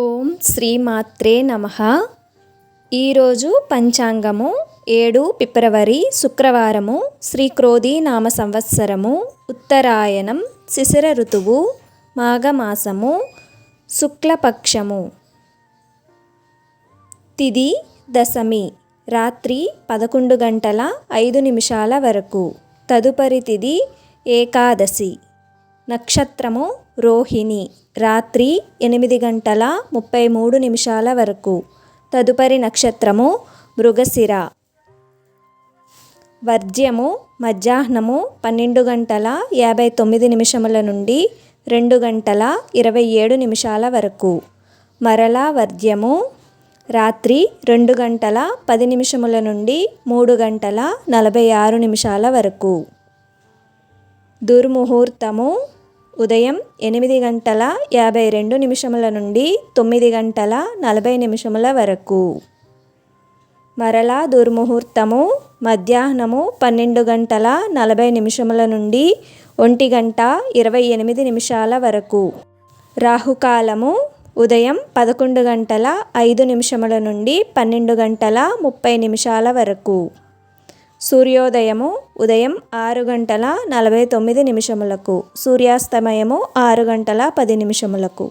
ఓం శ్రీమాత్రే నమ. ఈరోజు పంచాంగము ఏడు ఫిబ్రవరి శుక్రవారము శ్రీ క్రోధీ నామ సంవత్సరము ఉత్తరాయణం శిశిర ఋతువు మాఘమాసము శుక్లపక్షము. తిది దశమి రాత్రి పదకొండు గంటల ఐదు నిమిషాల వరకు. తదుపరి తిది ఏకాదశి. నక్షత్రము రోహిణి. రాత్రి ఎనిమిది గంటల ముప్పై మూడు నిమిషాల వరకు. తదుపరి నక్షత్రము మృగశిర. వర్జ్యము మధ్యాహ్నము పన్నెండు గంటల యాభై తొమ్మిది నిమిషముల నుండి రెండు గంటల ఇరవై ఏడు నిమిషాల వరకు. మరలా వర్జ్యము రాత్రి రెండు గంటల పది నిమిషముల నుండి మూడు గంటల నలభై ఆరు నిమిషాల వరకు. దుర్ముహూర్తము ఉదయం ఎనిమిది గంటల యాభై రెండు నిమిషముల నుండి తొమ్మిది గంటల నలభై నిమిషముల వరకు. మరలా దుర్ముహూర్తము మధ్యాహ్నము పన్నెండు గంటల నలభై నిమిషముల నుండి ఒంటి గంట ఇరవై ఎనిమిది నిమిషాల వరకు. రాహుకాలము ఉదయం పదకొండు గంటల ఐదు నిమిషముల నుండి పన్నెండు గంటల ముప్పై నిమిషాల వరకు. సూర్యోదయము ఉదయం ఆరు గంటల నలభై తొమ్మిది నిమిషములకు సూర్యాస్తమయము ఆరు గంటల పది నిమిషములకు.